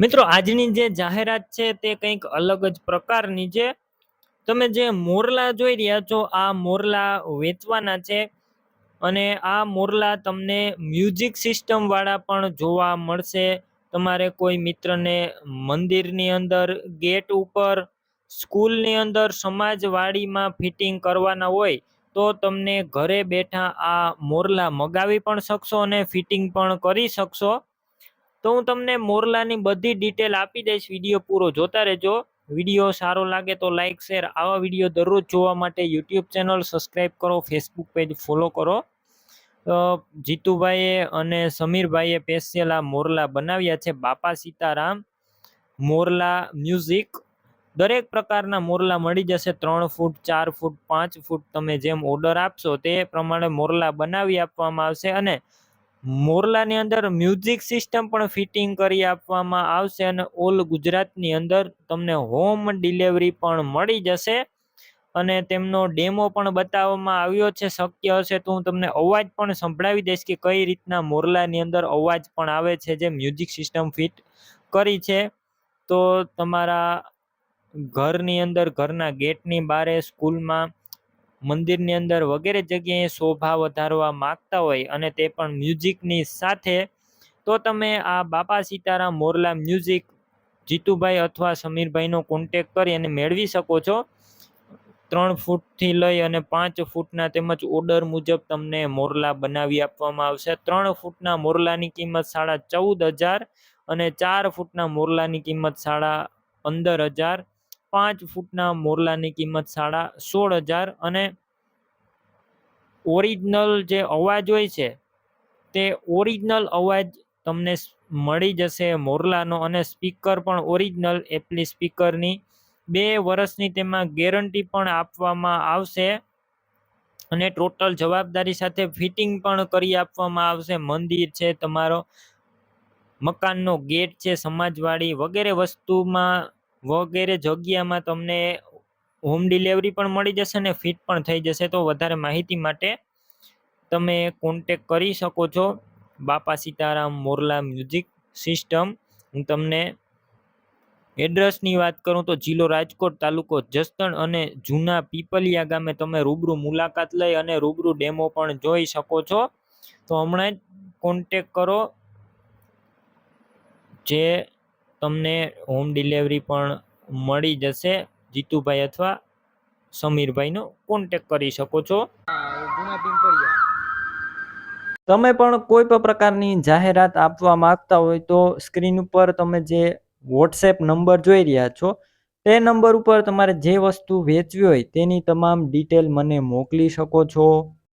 મિત્રો, આજની જે જાહેરાત છે તે કંઈક અલગ જ પ્રકારની છે. તમે જે મોરલા જોઈ રહ્યા છો, આ મોરલા વેચવાના છે અને આ મોરલા તમને મ્યુઝિક સિસ્ટમ વાળા પણ જોવા મળશે. તમારે કોઈ મિત્રને મંદિરની અંદર, ગેટ ઉપર, સ્કૂલની અંદર, સમાજવાડીમાં ફિટિંગ કરવાના હોય તો તમને ઘરે બેઠા આ મોરલા મગાવી પણ શકશો અને ફિટિંગ પણ કરી શકશો. તો હું તમને મોરલાની બધી ડિટેલ આપી દઈશ. વીડિયો પૂરો જોતા રહેજો. વીડિયો સારો લાગે તો લાઇક શેર આવા વીડિયો દરરોજ જોવા માટે યુટ્યુબ ચેનલ સબસ્ક્રાઈબ કરો ફેસબુક પેજ ફોલો કરો. જીતુભાઈએ અને સમીરભાઈએ સ્પેશિયલ આ મોરલા બનાવ્યા છે. બાપા સીતારામ મોરલા મ્યુઝિક દરેક પ્રકારના મોરલા મળી જશે. ત્રણ ફૂટ, ચાર ફૂટ, પાંચ ફૂટ તમે જેમ ઓર્ડર આપશો તે પ્રમાણે મોરલા બનાવી આપવામાં આવશે. અને મોરલાની અંદર મ્યુઝિક સિસ્ટમ પણ ફિટિંગ કરી આપવામાં આવશે અને ઓલ ગુજરાતની અંદર તમને હોમ ડિલિવરી પણ મળી જશે. અને તેમનો ડેમો પણ બતાવવામાં આવ્યો છે, શક્ય હશે તો હું તમને અવાજ પણ સંભળાવી દઈશ કે કઈ રીતના મોરલાની અંદર અવાજ પણ આવે છે જે મ્યુઝિક સિસ્ટમ ફિટ કરી છે. તો તમારા ઘરની અંદર, ઘરના ગેટની બારે, સ્કૂલમાં મંદિરની અંદર વગેરે જગ્યાએ શોભા વધારવા માગતા હોય અને તે પણ મ્યુઝિકની સાથે, તો તમે આ બાપા સીતારામ મોરલા મ્યુઝિક, જીતુભાઈ અથવા સમીરભાઈનો કોન્ટેક કરી અને મેળવી શકો છો. ત્રણ ફૂટથી લઈ અને પાંચ ફૂટના તેમજ ઓર્ડર મુજબ તમને મોરલા બનાવી આપવામાં આવશે. ત્રણ ફૂટના મોરલાની કિંમત સાડા ચૌદ હજાર અને ચાર ફૂટના મોરલાની કિંમત સાડા પંદર હજાર. પાંચ ફૂટના મોરલાની કિંમત સાડા સોળ હજાર અને ઓરિજિનલ જે અવાજ હોય છે, તે ઓરિજિનલ અવાજ તમને મળી જશે મોરલાનો અને સ્પીકર પણ ઓરિજિનલ એપલી સ્પીકરની. બે વર્ષની તેમાં ગેરંટી પણ આપવામાં આવશે અને ટોટલ જવાબદારી સાથે ફિટિંગ પણ કરી આપવામાં આવશે. મંદિર છે, તમારો મકાનનો ગેટ છે, સમાજવાડી વગેરે વસ્તુમાં વગેરે જગ્યામાં તમને હોમ ડિલિવરી પણ મળી જશે ને ફિટ પણ થઈ જશે. તો વધારે માહિતી માટે તમે કોન્ટેક કરી શકો છો. બાપા સીતારામ મોરલા મ્યુઝિક સિસ્ટમ હું તમને એડ્રેસની વાત કરું તો જિલ્લો રાજકોટ તાલુકો જસદણ અને જૂના પીપલિયા ગામે તમે રૂબરૂ મુલાકાત લઈ અને રૂબરૂ ડેમો પણ જોઈ શકો છો. તો હમણાં જ કોન્ટેક કરો. જે તમને હોમ ડિલિવરી પણ મળી જશે. જીતુભાઈ અથવા સમીરભાઈનો કોન્ટેક કરી શકો છો. તમે પણ કોઈ પણ પ્રકારની જાહેરાત આપવા માંગતા હોય તો સ્ક્રીન ઉપર તમે જે વોટ્સએપ નંબર જોઈ રહ્યા છો, તે નંબર ઉપર તમારે જે વસ્તુ વેચવી હોય તેની તમામ ડિટેલ મને મોકલી શકો છો.